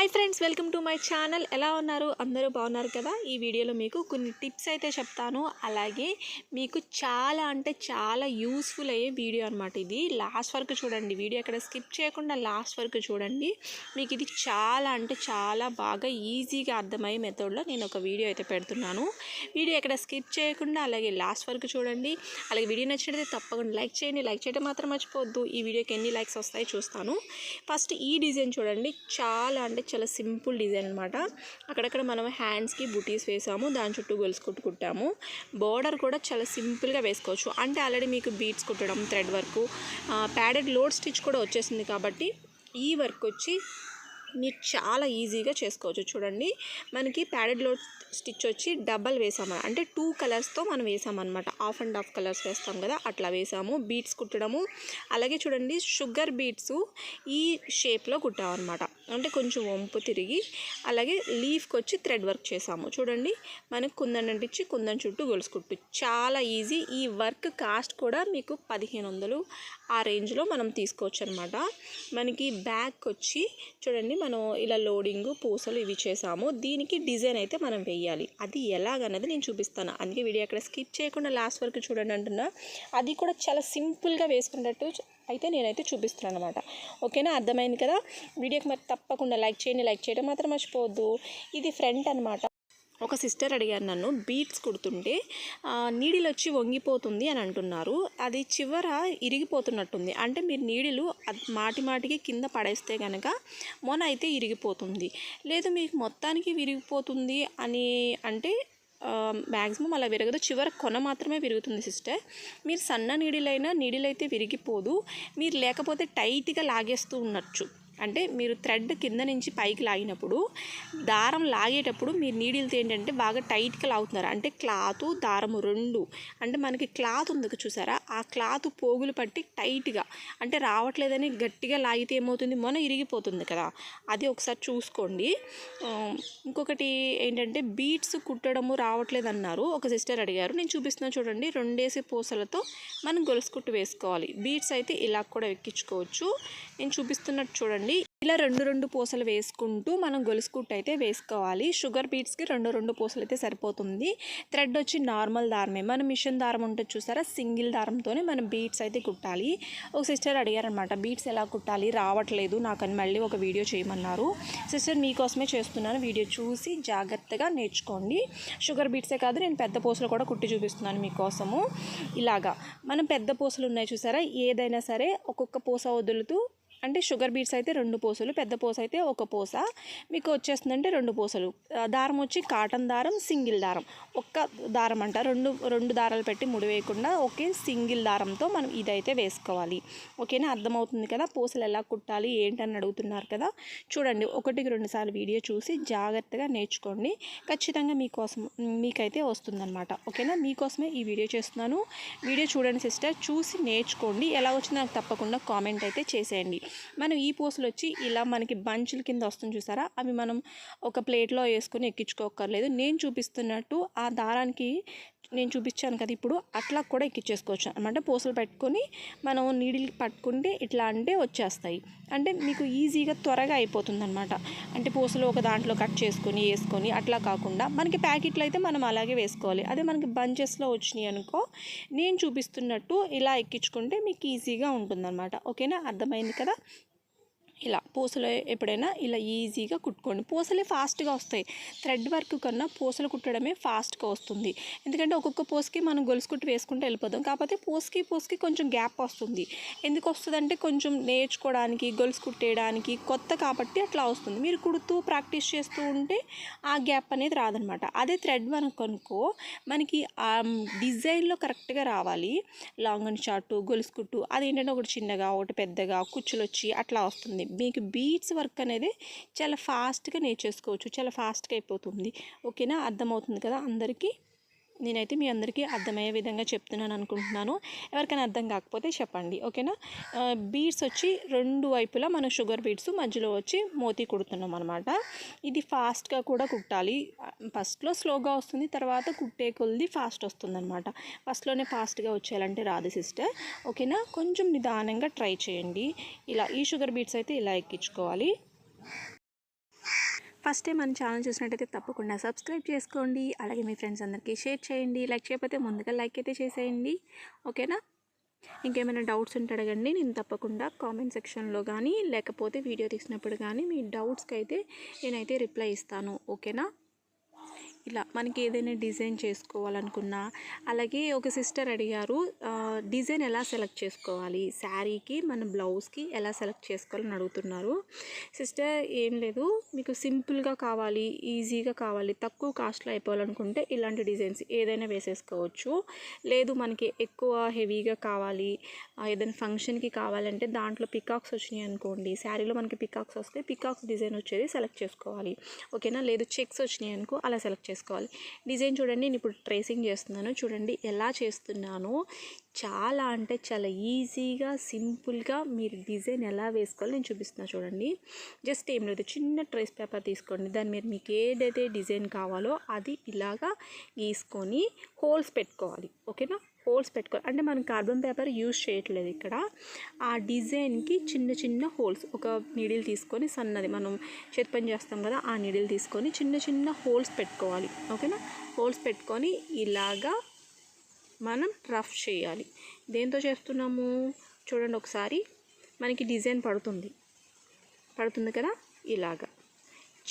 Hi friends welcome to my channel. ఎలా ఉన్నారు? అందరూ బాగున్నారు కదా? ఈ వీడియోలో మీకు కొన్ని టిప్స్ అయితే చెప్తాను. అలాగే మీకు చాలా అంటే చాలా యూస్ఫుల్ అయ్యే వీడియో అనమాట ఇది. లాస్ట్ వరకు చూడండి. వీడియో ఎక్కడ స్కిప్ చేయకుండా లాస్ట్ వరకు చూడండి. మీకు ఇది చాలా అంటే చాలా బాగా ఈజీగా అర్థమయ్యే మెథడ్లో నేను ఒక వీడియో అయితే పెడుతున్నాను. వీడియో ఎక్కడ స్కిప్ చేయకుండా అలాగే లాస్ట్ వరకు చూడండి. అలాగే వీడియో నచ్చినట్లయితే తప్పకుండా లైక్ చేయండి. లైక్ చేయడం మాత్రం మర్చిపోవద్దు. ఈ వీడియోకి ఎన్ని లైక్స్ వస్తాయో చూస్తాను. ఫస్ట్ ఈ డిజైన్ చూడండి. చాలా అంటే చాలా సింపుల్ డిజైన్ అనమాట అక్కడక్కడ మనం హ్యాండ్స్కి బుటీస్ వేసాము దాని చుట్టూ గొలుసు కుట్టు కుట్టాము. బార్డర్ కూడా చాలా సింపుల్గా వేసుకోవచ్చు. అంటే ఆల్రెడీ మీకు బీట్స్ కుట్టడం thread work padded load stitch కూడా వచ్చేసింది కాబట్టి ఈ వర్క్ వచ్చి మీరు చాలా ఈజీగా చేసుకోవచ్చు. చూడండి మనకి ప్యాడెడ్లో స్టిచ్ వచ్చి డబల్ వేసామన్నమాట అంటే టూ కలర్స్తో మనం వేసామన్నమాట ఆఫ్ అండ్ ఆఫ్ కలర్స్ వేస్తాం కదా అట్లా వేసాము. బీట్స్ కుట్టడము. అలాగే చూడండి షుగర్ బీట్స్ ఈ షేప్లో కుట్టామన్నమాట అంటే కొంచెం వంపు తిరిగి అలాగే లీఫ్కి వచ్చి థ్రెడ్ వర్క్ చేసాము. చూడండి మనకు కుందన్ అంటించి కుందన్ చుట్టూ గొలుసు కుట్టు. చాలా ఈజీ. ఈ వర్క్ కాస్ట్ కూడా మీకు పదిహేను వందలు ఆ రేంజ్లో మనం తీసుకోవచ్చు అనమాట మనకి బ్యాక్ వచ్చి చూడండి మనం ఇలా లోడింగ్ పూసలు ఇవి చేసాము. దీనికి డిజైన్ అయితే మనం వేయాలి అది ఎలాగన్నది నేను చూపిస్తాను. అందుకే వీడియో అక్కడ స్కిప్ చేయకుండా లాస్ట్ వరకు చూడండి అంటున్నా. అది కూడా చాలా సింపుల్గా వేసుకునేటట్టు అయితే నేనైతే చూపిస్తున్నాను అనమాట ఓకేనా? అర్థమైంది కదా? వీడియోకి మరి తప్పకుండా లైక్ చేయండి. లైక్ చేయడం మాత్రం మర్చిపోవద్దు. ఇది ఫ్రంట్ అనమాట ఒక సిస్టర్ అడిగారు నన్ను బీట్స్ కుడుతుంటే నీడిలు వచ్చి వంగిపోతుంది అని అంటున్నారు. అది చివర ఇరిగిపోతున్నట్టుంది. అంటే మీరు నీడిలు మాటి మాటికి కింద పడేస్తే కనుక మొన అయితే ఇరిగిపోతుంది. లేదు మీకు మొత్తానికి విరిగిపోతుంది అని అంటే మ్యాక్సిమం అలా విరగదు. చివర కొన మాత్రమే విరుగుతుంది సిస్టర్. మీరు సన్న నీడిలైనా నీడిలైతే విరిగిపోదు. మీరు లేకపోతే టైట్గా లాగేస్తూ ఉండొచ్చు. అంటే మీరు థ్రెడ్ కింద నుంచి పైకి లాగినప్పుడు దారం లాగేటప్పుడు మీరు నీడిల్తో ఏంటంటే బాగా టైట్గా లాగుతున్నారు. అంటే క్లాత్ దారము రెండు. అంటే మనకి క్లాత్ ఉంది చూసారా? ఆ క్లాత్ పోగులు పట్టి టైట్గా. అంటే రావట్లేదని గట్టిగా లాగితే ఏమవుతుంది? మొన ఇరిగిపోతుంది కదా. అది ఒకసారి చూసుకోండి. ఇంకొకటి ఏంటంటే బీట్స్ కుట్టడము రావట్లేదు అన్నారు ఒక సిస్టర్ అడిగారు. నేను చూపిస్తున్నా చూడండి. రెండేసి పూసలతో మనం గొలుసు కుట్టు వేసుకోవాలి. బీట్స్ అయితే ఇలా కూడా ఎక్కించుకోవచ్చు. నేను చూపిస్తున్నట్టు చూడండి. ఇలా రెండు రెండు పూసలు వేసుకుంటూ మనం గొలుసుకుంటూ అయితే వేసుకోవాలి. షుగర్ బీట్స్కి రెండు రెండు పూసలు అయితే సరిపోతుంది. థ్రెడ్ వచ్చి నార్మల్ దారమే. మన మిషన్ దారం ఉంటుంది చూసారా? సింగిల్ దారంతోనే మనం బీట్స్ అయితే కుట్టాలి. ఒక సిస్టర్ అడిగారనమాట బీట్స్ ఎలా కుట్టాలి? రావట్లేదు. నాకని మళ్ళీ ఒక వీడియో చేయమన్నారు. సిస్టర్ మీకోసమే చేస్తున్నాను. వీడియో చూసి జాగ్రత్తగా నేర్చుకోండి. షుగర్ బీట్సే కాదు నేను పెద్ద పూసలు కూడా కుట్టి చూపిస్తున్నాను మీకోసము. ఇలాగా. మనం పెద్ద పూసలు ఉన్నాయి చూసారా? ఏదైనా సరే ఒక్కొక్క పూస వదులుతూ అంటే షుగర్ బీట్స్ అయితే రెండు పూసలు పెద్ద పూస అయితే ఒక పూస. మీకు వచ్చేస్తుందంటే రెండు పూసలు. దారం వచ్చి కాటన్ దారం సింగిల్ దారం. ఒక్క దారం అంట. రెండు రెండు దారాలు పెట్టి ముడి వేయకుండా ఒకే సింగిల్ దారంతో మనం ఇదైతే వేసుకోవాలి. ఓకేనా? అర్థమవుతుంది కదా? పూసలు ఎలా కుట్టాలి ఏంటని అడుగుతున్నారు కదా? చూడండి ఒకటికి రెండు సార్లు వీడియో చూసి జాగ్రత్తగా నేర్చుకోండి. ఖచ్చితంగా మీకోసం మీకైతే వస్తుందన్నమాట. ఓకేనా? మీకోసమే ఈ వీడియో చేస్తున్నాను. వీడియో చూడండి సిస్టర్. చూసి నేర్చుకోండి. ఎలా వచ్చిందో నాకు తప్పకుండా కామెంట్ అయితే చేసేయండి. మనం ఈ పూసలు వచ్చి ఇలా మనకి బంచుల కింద వస్తుంది చూసారా? అవి మనం ఒక ప్లేట్లో వేసుకొని ఎక్కించుకోకర్లేదు నేను చూపిస్తున్నట్టు ఆ దారానికి నేను చూపించాను కదా ఇప్పుడు అట్లా కూడా ఎక్కించేసుకోవచ్చు అనమాట. పూసలు పెట్టుకొని మనం నీడిల్ పట్టుకుంటే ఇట్లా అంటే వచ్చేస్తాయి. అంటే మీకు ఈజీగా త్వరగా అయిపోతుంది అనమాట అంటే పూసలు ఒక దాంట్లో కట్ చేసుకొని వేసుకొని అట్లా కాకుండా మనకి ప్యాకెట్లు అయితే మనం అలాగే వేసుకోవాలి. అదే మనకి బంచెస్లో వచ్చినాయి అనుకో నేను చూపిస్తున్నట్టు ఇలా ఎక్కించుకుంటే మీకు ఈజీగా ఉంటుందన్నమాట ఓకేనా? అర్థమైంది కదా? ఇలా పూసలు ఎప్పుడైనా ఇలా ఈజీగా కుట్టుకోండి. పూసలే ఫాస్ట్గా వస్తాయి. థ్రెడ్ వర్క్ కన్నా పూసలు కుట్టడమే ఫాస్ట్గా వస్తుంది. ఎందుకంటే ఒక్కొక్క పూసకి మనం గొలుసు కుట్టి వేసుకుంటూ వెళ్ళిపోతాం. కాకపోతే పూసకి పూసకి కొంచెం గ్యాప్ వస్తుంది. ఎందుకు వస్తుందంటే కొంచెం నేర్చుకోవడానికి గొలుసు కుట్టేయడానికి కొత్త కాబట్టి అట్లా వస్తుంది. మీరు కుడుతూ ప్రాక్టీస్ చేస్తూ ఉంటే ఆ గ్యాప్ అనేది రాదనమాట. అదే థ్రెడ్ వర్క్ అనుకో మనకి ఆ డిజైన్లో కరెక్ట్గా రావాలి. లాంగ్ అండ్ షార్ట్ గొలుసు కుట్టు అదేంటంటే ఒకటి చిన్నగా ఒకటి పెద్దగా కుచ్చులు వచ్చి అట్లా వస్తుంది. మీకు బీట్స్ వర్క్ అనేది చాలా ఫాస్ట్గా నేర్చేసుకోవచ్చు. చాలా ఫాస్ట్గా అయిపోతుంది. ఓకేనా? అర్థమవుతుంది కదా అందరికీ? నేనైతే మీ అందరికీ అర్థమయ్యే విధంగా చెప్తున్నాను అనుకుంటున్నాను. ఎవరికైనా అర్థం కాకపోతే చెప్పండి. ఓకేనా? బీడ్స్ వచ్చి రెండు వైపులా మనం షుగర్ బీడ్స్ మధ్యలో వచ్చి మోతీ కుడుతున్నాం అనమాట ఇది ఫాస్ట్గా కూడా కుట్టాలి. ఫస్ట్లో స్లోగా వస్తుంది తర్వాత కుట్టే కొద్ది ఫాస్ట్ వస్తుంది అనమాట ఫస్ట్లోనే ఫాస్ట్గా వచ్చేయాలంటే రాదు సిస్టర్. ఓకేనా? కొంచెం నిదానంగా ట్రై చేయండి. ఇలా ఈ షుగర్ బీడ్స్ అయితే ఇలా ఎక్కించుకోవాలి. ఫస్ట్ టైం మన ఛానల్ చూసినట్టయితే తప్పకుండా సబ్స్క్రైబ్ చేసుకోండి. అలాగే మీ ఫ్రెండ్స్ అందరికీ షేర్ చేయండి. లైక్ చేయకపోతే ముందుగా లైక్ అయితే చేసేయండి. ఓకేనా? ఇంకేమైనా డౌట్స్ ఉంటే అడగండి. నేను తప్పకుండా కామెంట్ సెక్షన్లో కానీ లేకపోతే వీడియో తీసినప్పుడు కానీ మీ డౌట్స్కి అయితే నేనైతే రిప్లై ఇస్తాను. ఓకేనా? ఇలా మనకి ఏదైనా డిజైన్ చేసుకోవాలనుకున్నా. అలాగే ఒక సిస్టర్ అడిగారు డిజైన్ ఎలా సెలెక్ట్ చేసుకోవాలి? శారీకి మన బ్లౌజ్కి ఎలా సెలెక్ట్ చేసుకోవాలని అడుగుతున్నారు. సిస్టర్ ఏం లేదు మీకు సింపుల్గా కావాలి ఈజీగా కావాలి తక్కువ కాస్ట్లో అయిపోవాలనుకుంటే ఇలాంటి డిజైన్స్ ఏదైనా వేసేసుకోవచ్చు. లేదు మనకి ఎక్కువ హెవీగా కావాలి ఏదైనా ఫంక్షన్కి కావాలంటే దాంట్లో పికాక్స్ వచ్చినాయి అనుకోండి శారీలో మనకి పికాక్స్ వస్తే పికాక్స్ డిజైన్ వచ్చేది సెలెక్ట్ చేసుకోవాలి. ఓకేనా? లేదు చెక్స్ వచ్చినాయి అనుకో అలా సెలెక్ట్ చేసుకోవాలి డిజైన్ చూడండి నేను ఇప్పుడు ట్రేసింగ్ చేస్తున్నాను. చూడండి ఎలా చేస్తున్నానో. చాలా అంటే చాలా ఈజీగా సింపుల్గా మీరు డిజైన్ ఎలా వేసుకోవాలో నేను చూపిస్తున్నాను చూడండి. జస్ట్ ఏం లేదు చిన్న ట్రేస్ పేపర్ తీసుకోండి. దాని మీద మీకు ఏదైతే డిజైన్ కావాలో అది ఇలాగా గీసుకొని హోల్స్ పెట్టుకోవాలి. ఓకేనా? హోల్స్ పెట్టుకోవాలి. అంటే మనం కార్బన్ పేపర్ యూజ్ చేయట్లేదు ఇక్కడ. ఆ డిజైన్కి చిన్న చిన్న హోల్స్ ఒక నీడిల్ తీసుకొని సన్నది మనం చేతి పని చేస్తాం కదా ఆ నీడిల్ తీసుకొని చిన్న చిన్న హోల్స్ పెట్టుకోవాలి. ఓకేనా? హోల్స్ పెట్టుకొని ఇలాగా మనం రఫ్ చేయాలి. దేంతో చేస్తున్నాము? చూడండి ఒకసారి. మనకి డిజైన్ పడుతుంది. పడుతుంది కదా? ఇలాగా.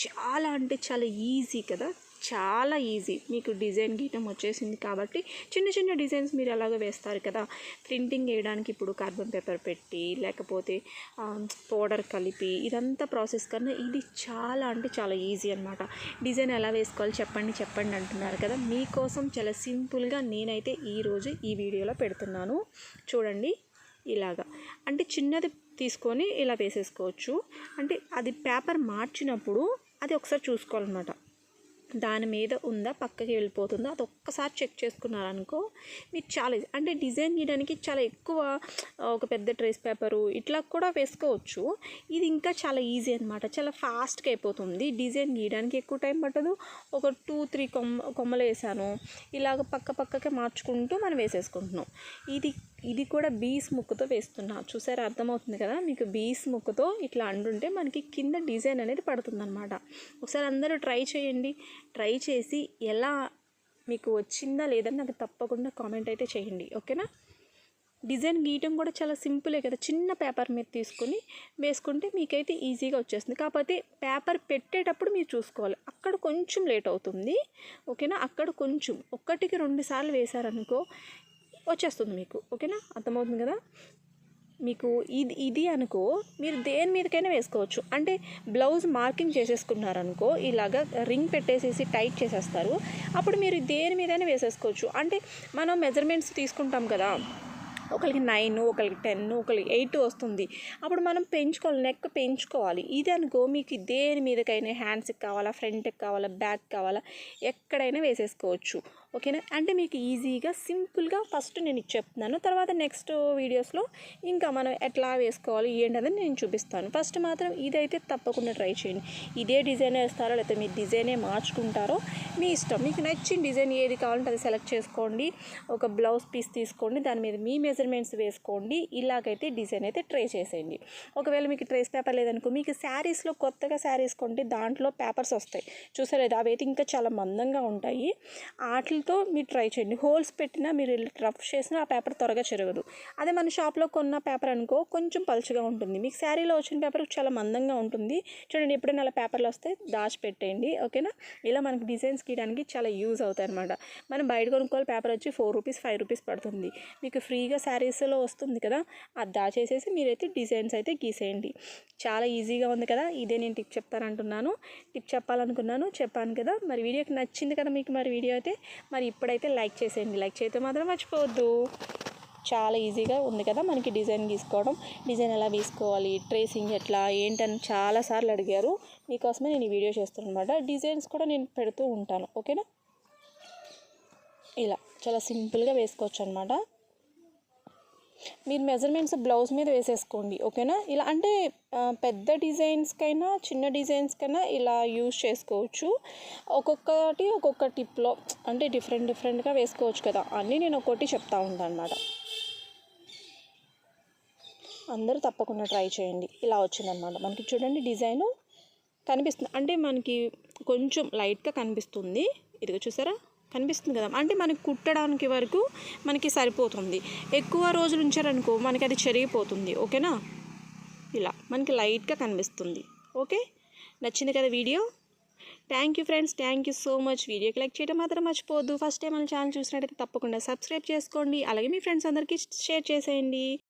చాలా అంటే చాలా ఈజీ కదా? చాలా ఈజీ. మీకు డిజైన్ గీయటం వచ్చేసింది కాబట్టి చిన్న చిన్న డిజైన్స్ మీరు ఎలాగో వేస్తారు కదా. ప్రింటింగ్ వేయడానికి ఇప్పుడు కార్బన్ పేపర్ పెట్టి లేకపోతే పౌడర్ కలిపి ఇదంతా ప్రాసెస్ కన్నా ఇది చాలా అంటే చాలా ఈజీ అనమాట డిజైన్ ఎలా వేసుకోవాలి చెప్పండి చెప్పండి అంటున్నారు కదా. మీకోసం చాలా సింపుల్గా నేనైతే ఈరోజు ఈ వీడియోలో పెడుతున్నాను. చూడండి ఇలాగా. అంటే చిన్నది తీసుకొని ఇలా వేసేసుకోవచ్చు. అంటే అది పేపర్ మార్చినప్పుడు అది ఒకసారి చూసుకోవాలన్నమాట. దాని మీద ఉందా పక్కకి వెళ్ళిపోతుందా అది ఒక్కసారి చెక్ చేసుకున్నారనుకో మీరు చాలా అంటే డిజైన్ గీయడానికి చాలా ఎక్కువ ఒక పెద్ద ట్రేస్ పేపరు ఇట్లా కూడా వేసుకోవచ్చు. ఇది ఇంకా చాలా ఈజీ అనమాట చాలా ఫాస్ట్గా అయిపోతుంది. డిజైన్ గీయడానికి ఎక్కువ టైం పట్టదు. ఒక టూ త్రీ కొమ్మ కొమ్మలు వేసాను. ఇలాగ పక్క పక్కకే మార్చుకుంటూ మనం వేసేసుకుంటున్నాం. ఇది ఇది కూడా బీస్ ముక్కుతో వేస్తున్నా. చూసారా? అర్థమవుతుంది కదా? మీకు బీస్ ముక్కుతో ఇట్లా అంటుంటే మనకి కింద డిజైన్ అనేది పడుతుందన్నమాట. ఒకసారి అందరూ ట్రై చేయండి. ట్రై చేసి ఎలా మీకు వచ్చిందా లేదని నాకు తప్పకుండా కామెంట్ అయితే చేయండి. ఓకేనా? డిజైన్ గీయటం కూడా చాలా సింపులే కదా? చిన్న పేపర్ మీద తీసుకొని వేసుకుంటే మీకైతే ఈజీగా వచ్చేస్తుంది. కాకపోతే పేపర్ పెట్టేటప్పుడు మీరు చూసుకోవాలి. అక్కడ కొంచెం లేట్ అవుతుంది. ఓకేనా? అక్కడ కొంచెం. ఒక్కటికి రెండు సార్లు వేశారనుకో వచ్చేస్తుంది మీకు ఓకేనా? అర్థమవుతుంది కదా? మీకు ఇది ఇది అనుకో మీరు దేని మీదకైనా వేసుకోవచ్చు. అంటే బ్లౌజ్ మార్కింగ్ చేసేసుకున్నారనుకో ఇలాగ రింగ్ పెట్టేసేసి టైట్ చేసేస్తారు. అప్పుడు మీరు దేని మీదైనా వేసేసుకోవచ్చు. అంటే మనం మెజర్మెంట్స్ తీసుకుంటాం కదా ఒకరికి నైన్ ఒకరికి టెన్ ఒకరికి ఎయిట్ వస్తుంది. అప్పుడు మనం పెంచుకోవాలి నెక్ పెంచుకోవాలి. ఇది అనుకో మీకు దేని మీదకైనా హ్యాండ్స్కి కావాలా ఫ్రంట్కి కావాలా బ్యాక్ కావాలా ఎక్కడైనా వేసేసుకోవచ్చు. ఓకేనా? అంటే మీకు ఈజీగా సింపుల్గా ఫస్ట్ నేను చెప్తున్నాను. తర్వాత నెక్స్ట్ వీడియోస్లో ఇంకా మనం ఎట్లా వేసుకోవాలి ఏంటనేది నేను చూపిస్తాను. ఫస్ట్ మాత్రం ఇదైతే తప్పకుండా ట్రై చేయండి. ఇదే డిజైన్ వేస్తారో లేకపోతే మీ డిజైనే మార్చుకుంటారో మీ ఇష్టం. మీకు నచ్చిన డిజైన్ ఏది కావాలంటే అది సెలెక్ట్ చేసుకోండి. ఒక బ్లౌజ్ పీస్ తీసుకోండి దాని మీద మీ మెజర్మెంట్స్ వేసుకోండి. ఇలాగైతే డిజైన్ అయితే ట్రై చేసేయండి. ఒకవేళ మీకు ట్రేస్ పేపర్ లేదనుకో మీకు శారీస్లో కొత్తగా శారీస్ కొంటే దాంట్లో పేపర్స్ వస్తాయి. చూసారు? లేదా అవి అయితే ఇంకా చాలా మందంగా ఉంటాయి. వాటితో మీరు ట్రై చేయండి. హోల్స్ పెట్టినా మీరు రఫ్ చేసినా ఆ పేపర్ త్వరగా చెరగదు. అదే మన షాప్లో కొన్న పేపర్ అనుకో కొంచెం పలుచగా ఉంటుంది. మీకు శారీలో వచ్చిన పేపర్ చాలా మందంగా ఉంటుంది. చూడండి ఎప్పుడైనా అలా పేపర్లు వస్తే దాచిపెట్టేయండి. ఓకేనా? ఇలా మనకి డిజైన్స్ గీయడానికి చాలా యూజ్ అవుతాయి అనమాట మనం బయట కొనుక్కోవాలి పేపర్ వచ్చి ఫోర్ రూపీస్ ఫైవ్ రూపీస్ పడుతుంది. మీకు ఫ్రీగా శారీస్లో వస్తుంది కదా అది దాచేసేసి మీరైతే డిజైన్స్ అయితే గీసేయండి. చాలా ఈజీగా ఉంది కదా ఇదే నేను టిప్ చెప్తానంటున్నాను. టిప్ చెప్పాలనుకున్నాను చెప్పాను కదా. మరి వీడియోకి నచ్చింది కదా మీకు మరి వీడియో అయితే మరి ఇప్పుడైతే లైక్ చేసేయండి. లైక్ చేయతే మాత్రం మర్చిపోవద్దు. చాలా ఈజీగా ఉంది కదా మనకి డిజైన్ గీసుకోవడం. డిజైన్ ఎలా వేసుకోవాలి ట్రేసింగ్ ఎట్లా? ఏంటని చాలాసార్లు అడిగారు. మీకోసమే నేను ఈ వీడియో చేస్తాను అనమాట డిజైన్స్ కూడా నేను పెడుతూ ఉంటాను. ఓకేనా? ఇలా చాలా సింపుల్గా వేసుకోవచ్చు అనమాట మీరు మెజర్మెంట్స్ బ్లౌజ్ మీద వేసేసుకోండి ఓకేనా? ఇలా అంటే పెద్ద డిజైన్స్కైనా చిన్న డిజైన్స్కైనా ఇలా యూజ్ చేసుకోవచ్చు. ఒక్కొక్కటి ఒక్కొక్క టిప్లో అంటే డిఫరెంట్ డిఫరెంట్గా వేసుకోవచ్చు కదా? అన్నీ నేను ఒక్కొక్కటి చెప్తా ఉంటాను అనమాట అందరూ తప్పకుండా ట్రై చేయండి. ఇలా వచ్చిందనమాట మనకి చూడండి డిజైను కనిపిస్తుంది. అంటే మనకి కొంచెం లైట్గా కనిపిస్తుంది. ఇదిగో చూసారా? కనిపిస్తుంది కదా. అంటే మనకి కుట్టడానికి వరకు మనకి సరిపోతుంది. ఎక్కువ రోజులు ఉంచారనుకో మనకి అది చెరిగిపోతుంది. ఓకేనా? ఇలా మనకి లైట్గా కనిపిస్తుంది. ఓకే? నచ్చింది కదా video? Thank you friends thank you so much వీడియోకి లైక్ చేయడం మాత్రం మర్చిపోవద్దు. ఫస్ట్ టైం మన ఛానల్ చూసినట్టయితే తప్పకుండా సబ్స్క్రైబ్ చేసుకోండి. అలాగే మీ ఫ్రెండ్స్ అందరికీ షేర్ చేసేయండి.